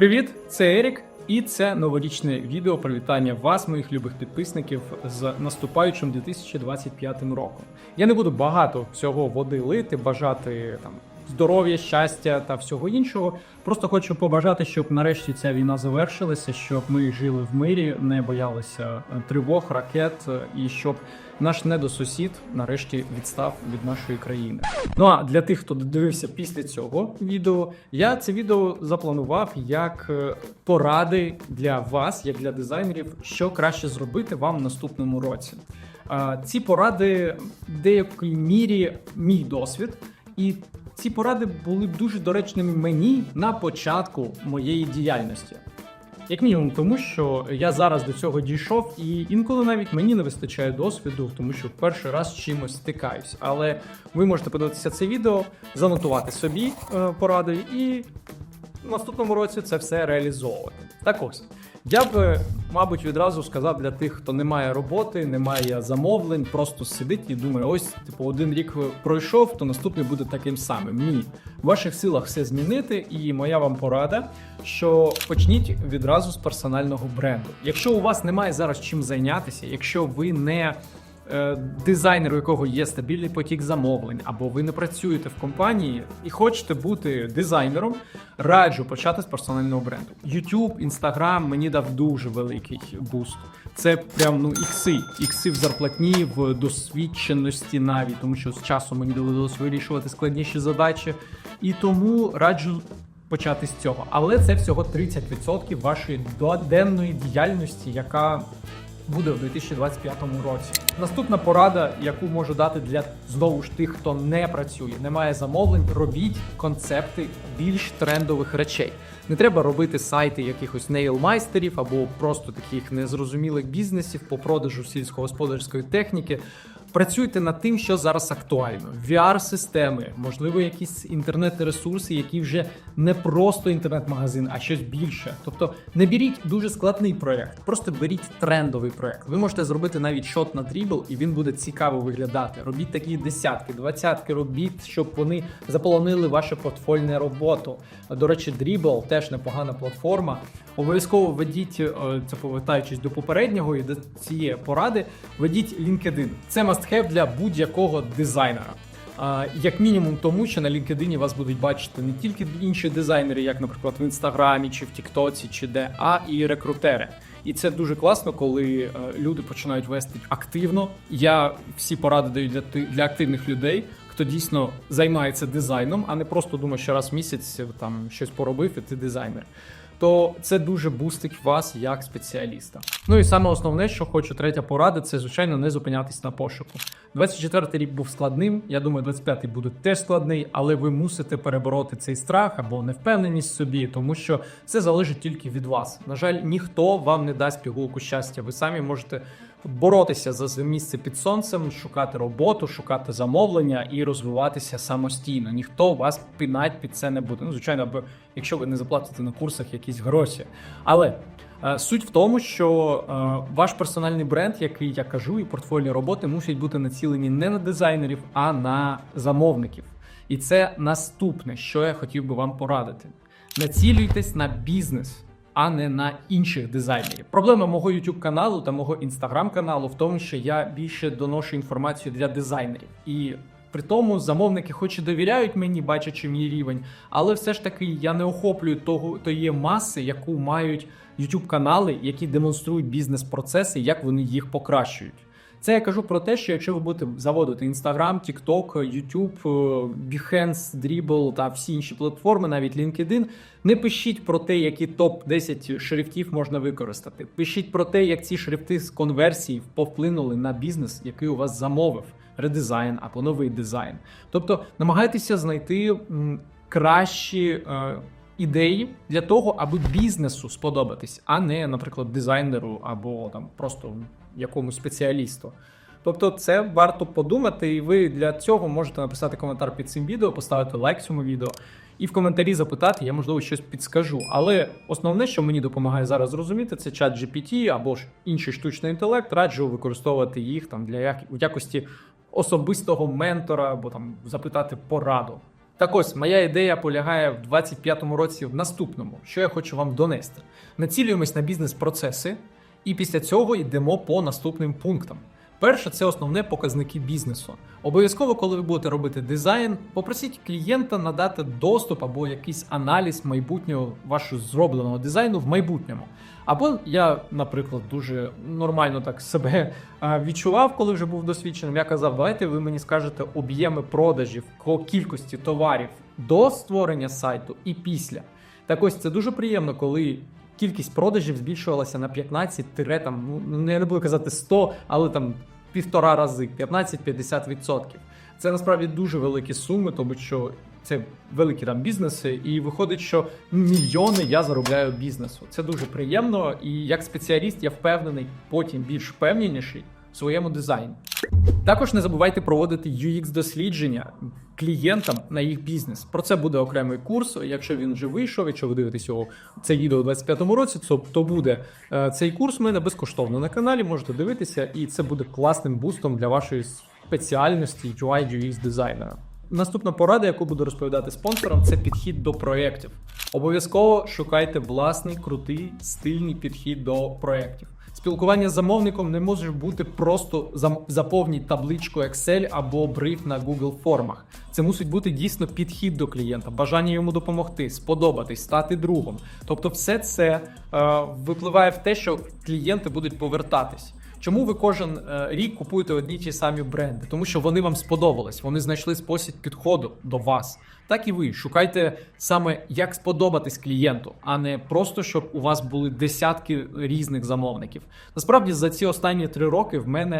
Привіт, це Ерік, і це новорічне відео привітання вас, моїх любих підписників, з наступаючим 2025 роком. Я не буду багато всього води лити, бажати там здоров'я, щастя та всього іншого. Просто хочу побажати, щоб нарешті ця війна завершилася, щоб ми жили в мирі, не боялися е, тривог, ракет, е, і щоб наш недосусід нарешті відстав від нашої країни. Ну а для тих, хто додивився після цього відео, я це відео запланував як е, поради для вас, як для дизайнерів, що краще зробити вам в наступному році. Ці поради в деякій мірі мій досвід, і ці поради були дуже доречними мені на початку моєї діяльності. Як мінімум, тому що я зараз до цього дійшов, і інколи навіть мені не вистачає досвіду, тому що в перший раз чимось стикаюсь. Але ви можете подивитися це відео, занотувати собі е, поради і в наступному році це все реалізовувати. Так ось. Я б, мабуть, відразу сказав для тих, хто не має роботи, не має замовлень, просто сидить і думає, ось, типу, один рік пройшов, то наступний буде таким самим. Ні, в ваших силах все змінити, і моя вам порада, що почніть відразу з персонального бренду. Якщо у вас немає зараз чим зайнятися, якщо ви не дизайнер, у якого є стабільний потік замовлень, або ви не працюєте в компанії і хочете бути дизайнером, раджу почати з персонального бренду. YouTube, Instagram мені дав дуже великий буст. Це прям ну ікси, ікси в зарплатні, в досвідченості навіть, тому що з часом мені довелося вирішувати складніші задачі. І тому раджу почати з цього. Але це всього 30% вашої денної діяльності, яка буде в 2025 році. Наступна порада, яку можу дати для знову ж тих, хто не працює, не має замовлень, робіть концепти більш трендових речей. Не треба робити сайти якихось нейлмайстерів або просто таких незрозумілих бізнесів по продажу сільськогосподарської техніки. Працюйте над тим, що зараз актуально. VR-системи, можливо, якісь інтернет-ресурси, які вже не просто інтернет-магазин, а щось більше. Тобто не беріть дуже складний проєкт, просто беріть трендовий проєкт. Ви можете зробити навіть шот на дрібл, і він буде цікаво виглядати. Робіть такі десятки, двадцятки робіть, щоб вони заполонили ваше портфольне роботу. До речі, дрібл теж непогана платформа. Обов'язково ведіть е, це повертаючись до попереднього і до цієї поради. Ведіть LinkedIn. Це must have для будь-якого дизайнера. Як мінімум, тому що на LinkedIn вас будуть бачити не тільки інші дизайнери, як, наприклад, в інстаграмі чи в Тіктоці, чи де, а і рекрутери. І це дуже класно, коли е, люди починають вести активно. Я всі поради даю для для активних людей, хто дійсно займається дизайном, а не просто думає, що раз в місяць е, там щось поробив, і ти дизайнер. То це дуже бустить вас як спеціаліста. Ну і саме основне, що хочу, третя порада, це звичайно не зупинятись на пошуку. 24-й рік був складним. Я думаю, 25-й буде теж складний, але ви мусите перебороти цей страх або невпевненість собі, тому що це залежить тільки від вас. На жаль, ніхто вам не дасть пігулку щастя. Ви самі можете боротися за місце під сонцем, шукати роботу, шукати замовлення і розвиватися самостійно. Ніхто вас пінать під це не буде. Ну, звичайно, або якщо ви не заплатите на курсах якісь гроші. Але е, суть в тому, що е, ваш персональний бренд, який я кажу, і портфоліо роботи мусять бути націлені не на дизайнерів, а на замовників. І це наступне, що я хотів би вам порадити: націлюйтесь на бізнес. А не на інших дизайнерів. Проблема мого YouTube каналу та мого Instagram каналу в тому, що я більше доношу інформацію для дизайнерів. І при тому замовники, хоч і довіряють мені, бачачи мій рівень, але все ж таки я не охоплюю того тої маси, яку мають YouTube канали, які демонструють бізнес-процеси, як вони їх покращують. Це я кажу про те, що якщо ви будете заводити Instagram, TikTok, YouTube, е, Behance, Dribble та всі інші платформи, навіть LinkedIn, не пишіть про те, які топ-10 шрифтів можна використати. Пишіть про те, як ці шрифти з конверсії повплинули на бізнес, який у вас замовив, редизайн або новий дизайн. Тобто намагайтеся знайти кращі. е, Ідеї для того, аби бізнесу сподобатись, а не, наприклад, дизайнеру або там просто якомусь спеціалісту. Тобто, це варто подумати, і ви для цього можете написати коментар під цим відео, поставити лайк цьому відео і в коментарі запитати, я можливо щось підскажу. Але основне, що мені допомагає зараз зрозуміти, це чат GPT або ж інший штучний інтелект. Раджу використовувати їх там для як... у якості особистого ментора або там запитати пораду. Так ось моя ідея полягає в 25-му році в наступному, що я хочу вам донести. Націлюємось на бізнес-процеси, і після цього йдемо по наступним пунктам. Перше, це основне показники бізнесу. Обов'язково, коли ви будете робити дизайн, попросіть клієнта надати доступ або якийсь аналіз майбутнього вашого зробленого дизайну в майбутньому. Або я, наприклад, дуже нормально так себе відчував, коли вже був досвідченим. Я казав, давайте ви мені скажете об'єми продажів, ко кількості товарів до створення сайту і після. Так ось це дуже приємно, коли кількість продажів збільшувалася на 15 там, ну не люблю казати 100, але там півтора рази, 15-50%. Це насправді дуже великі суми, тому що це великі там бізнеси, і виходить, що мільйони я заробляю бізнесу. Це дуже приємно, і як спеціаліст я впевнений, потім більш впевненіший в своєму дизайні. Також не забувайте проводити UX-дослідження клієнтам на їх бізнес. Про це буде окремий курс. Якщо він вже вийшов, якщо ви дивитесь його це відео у 25-му році, то, то буде е, цей курс у мене безкоштовно на каналі. Можете дивитися, і це буде класним бустом для вашої спеціальності UI UX дизайнера. Наступна порада, яку буду розповідати спонсорам, це підхід до проєктів. Обов'язково шукайте власний крутий стильний підхід до проєктів. Спілкування з замовником не може бути просто заповніть табличку Excel або бриф на Google формах. Це мусить бути дійсно підхід до клієнта, бажання йому допомогти, сподобатись, стати другом. Тобто, все це е, випливає в те, що клієнти будуть повертатись. Чому ви кожен е, рік купуєте одні ті самі бренди? Тому що вони вам сподобались, вони знайшли спосіб підходу до вас. Так і ви шукайте саме як сподобатись клієнту, а не просто щоб у вас були десятки різних замовників. Насправді за ці останні три роки в мене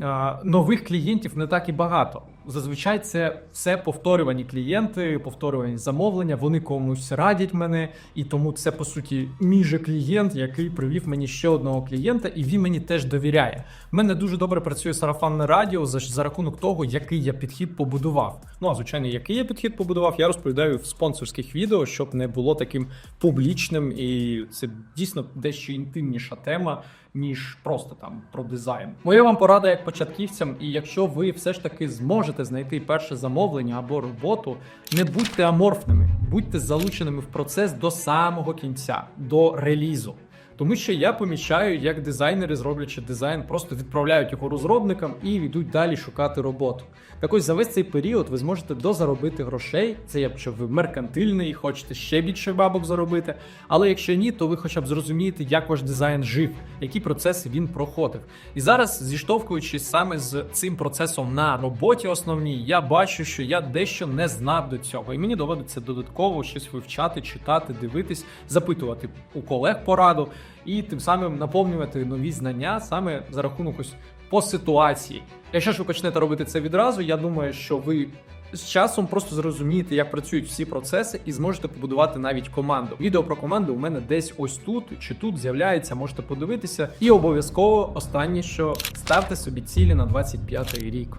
е, нових клієнтів не так і багато. Зазвичай це все повторювані клієнти, повторювані замовлення. Вони комусь радять мене, і тому це по суті мій же клієнт, який привів мені ще одного клієнта, і він мені теж довіряє. В мене дуже добре працює сарафанне радіо за, за рахунок того, який я підхід побудував. Ну а звичайно, який я підхід побудував, я розповідаю в спонсорських відео, щоб не було таким публічним, і це дійсно дещо інтимніша тема. Ніж просто там про дизайн. Моя вам порада як початківцям, і якщо ви все ж таки зможете знайти перше замовлення або роботу, не будьте аморфними, будьте залученими в процес до самого кінця, до релізу. Тому що я помічаю, як дизайнери, зроблячи дизайн, просто відправляють його розробникам і йдуть далі шукати роботу. Так ось за весь цей період ви зможете дозаробити грошей. Це якщо ви меркантильний хочете ще більше бабок заробити. Але якщо ні, то ви хоча б зрозумієте, як ваш дизайн жив, які процеси він проходив. І зараз, зіштовхуючись саме з цим процесом на роботі основній, я бачу, що я дещо не знав до цього, і мені доводиться додатково щось вивчати, читати, дивитись, запитувати у колег пораду і тим самим наповнювати нові знання саме за рахунок ось по ситуації. Якщо ж ви почнете робити це відразу, я думаю, що ви з часом просто зрозумієте, як працюють всі процеси, і зможете побудувати навіть команду. Відео про команду у мене десь ось тут чи тут з'являється, можете подивитися. І обов'язково останнє, що ставте собі цілі на 25-й рік.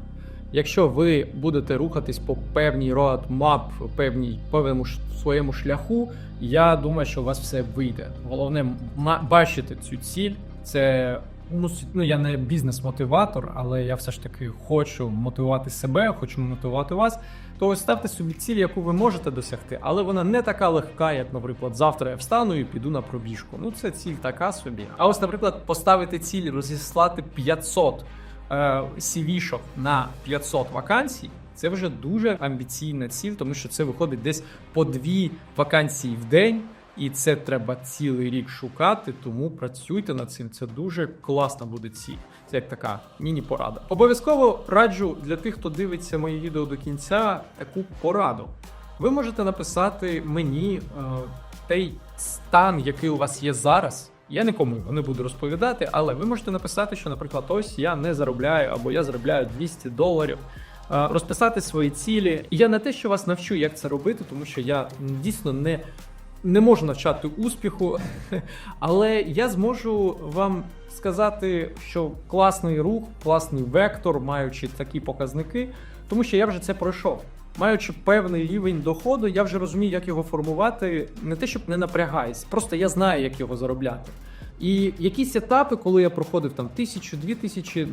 Якщо ви будете рухатись по певній roadmap, певній певному своєму шляху, я думаю, що у вас все вийде. Головне бачити цю ціль. Це ну я не бізнес-мотиватор, але я все ж таки хочу мотивувати себе, хочу мотивувати вас. То ось ставте собі ціль, яку ви можете досягти, але вона не така легка, як, наприклад, завтра я встану і піду на пробіжку. Ну це ціль така собі. А ось, наприклад, поставити ціль розіслати 500 е, CV-шок на 500 вакансій. Це вже дуже амбіційна ціль, тому що це виходить десь по дві вакансії в день, і це треба цілий рік шукати. Тому працюйте над цим. Це дуже класна буде ціль. Це як така міні-порада. Обов'язково раджу для тих, хто дивиться мої відео до кінця, таку пораду. Ви можете написати мені е, той стан, який у вас є зараз. Я нікому його не буду розповідати, але ви можете написати, що, наприклад, ось я не заробляю або я заробляю 200 доларів. Е, Розписати свої цілі. Я не те, що вас навчу, як це робити, тому що я дійсно не, не можу навчати успіху, але я зможу вам сказати, що класний рух, класний вектор, маючи такі показники, тому що я вже це пройшов. Маючи певний рівень доходу, я вже розумію, як його формувати, не те, щоб не напрягаюсь, просто я знаю, як його заробляти. І якісь етапи, коли я проходив там тисячу, дві тисячі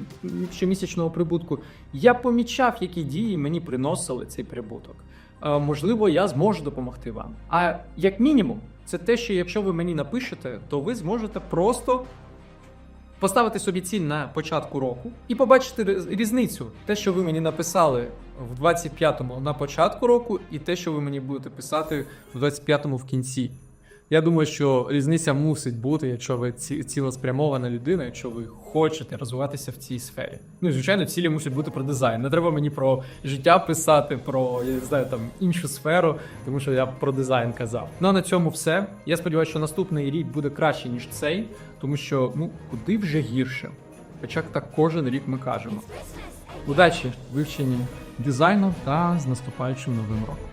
щомісячного прибутку, я помічав, які дії мені приносили цей прибуток. е, можливо, я зможу допомогти вам. А як мінімум, це те, що якщо ви мені напишете, то ви зможете просто поставити собі ціль на початку року і побачити різницю. Те, що ви мені написали в 25-му на початку року, і те, що ви мені будете писати в 25-му в кінці. Я думаю, що різниця мусить бути, якщо ви ці- цілеспрямована людина, якщо ви хочете розвиватися в цій сфері. Ну і звичайно, цілі мусять бути про дизайн. Не треба мені про життя писати, про я не знаю там іншу сферу, тому що я про дизайн казав. Ну а на цьому все. Я сподіваюся, що наступний рік буде краще ніж цей, тому що ну куди вже гірше. Хоча так кожен рік ми кажемо. Удачі в вивченні дизайну та з наступаючим новим роком.